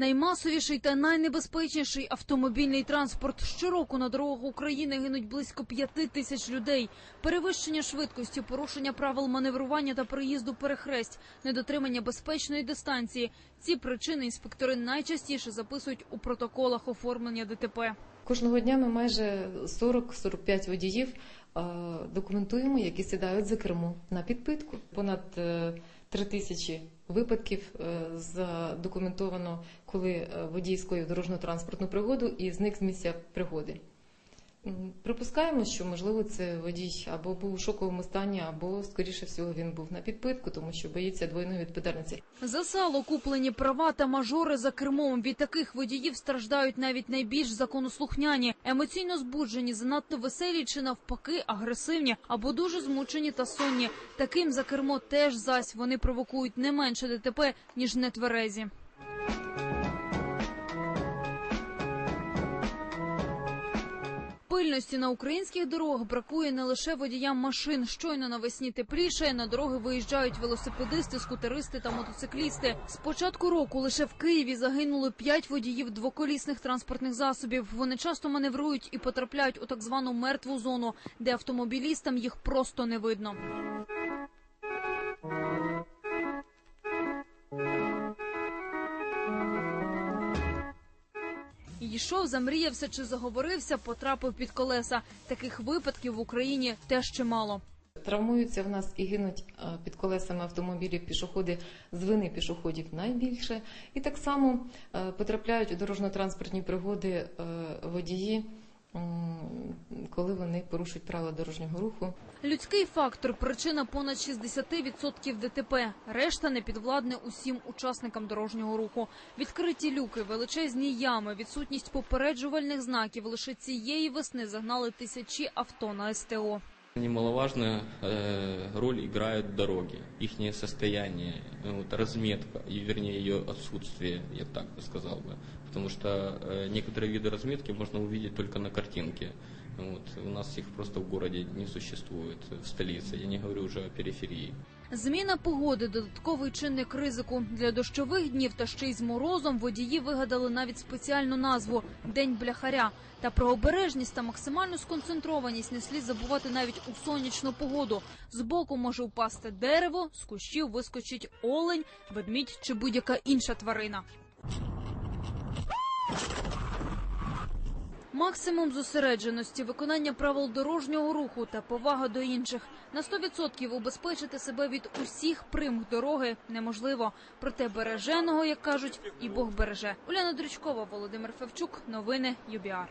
Наймасовіший та найнебезпечніший автомобільний транспорт. Щороку на дорогах України гинуть близько п'яти тисяч людей. Перевищення швидкості, порушення правил маневрування та проїзду перехресть, недотримання безпечної дистанції. Ці причини інспектори найчастіше записують у протоколах оформлення ДТП. Кожного дня ми майже 40-45 водіїв документуємо, які сідають за кермо на підпитку. Понад е, 3 тисячі випадків е, задокументовано, коли е, водій скоїв дорожньо-транспортну пригоду і зник з місця пригоди. Припускаємо, що можливо це водій або був у шоковому стані, або скоріше всього він був на підпитку, тому що боїться двойної відповідальності. За сало куплені права та мажори за кермом. Від таких водіїв страждають навіть найбільш законослухняні, емоційно збуджені, занадто веселі чи навпаки агресивні або дуже змучені та сонні. Таким за кермо теж зась вони провокують не менше ДТП ніж нетверезі. Пильності на українських дорогах бракує не лише водіям машин. Щойно навесні тепліше на дороги виїжджають велосипедисти, скутеристи та мотоциклісти. З початку року лише в Києві загинули п'ять водіїв двоколісних транспортних засобів. Вони часто маневрують і потрапляють у так звану мертву зону, де автомобілістам їх просто не видно. Йшов, замріявся чи заговорився, потрапив під колеса. Таких випадків в Україні теж чимало. Травмуються в нас і гинуть е, під колесами автомобілів пішоходи з вини пішоходів найбільше. І так само е, потрапляють у дорожньо-транспортні пригоди е, водії, коли вони порушують правила дорожнього руху. Людський фактор причина понад 60% ДТП. Решта не підвладне усім учасникам дорожнього руху. Відкриті люки, величезні ями, відсутність попереджувальних знаків. Лише цієї весни загнали тисячі авто на СТО. Немаловажную э, роль играют дороги, их состояние, э, вот, разметка, и, вернее ее отсутствие, я так бы сказал бы. Потому что э, некоторые виды разметки можно увидеть только на картинке. Вот, у нас их просто в городе не существует, в столице, я не говорю уже о периферии. Зміна погоди додатковий чинник ризику для дощових днів та ще й з морозом. Водії вигадали навіть спеціальну назву День бляхаря. Та про обережність та максимальну сконцентрованість не слід забувати навіть у сонячну погоду. Збоку може впасти дерево, з кущів вискочить олень, ведмідь чи будь-яка інша тварина. Максимум зосередженості, виконання правил дорожнього руху та повага до інших. На 100% убезпечити себе від усіх примх дороги неможливо. Проте береженого, як кажуть, і Бог береже. Уляна Дрючкова, Володимир Февчук. Новини ЮБІАР.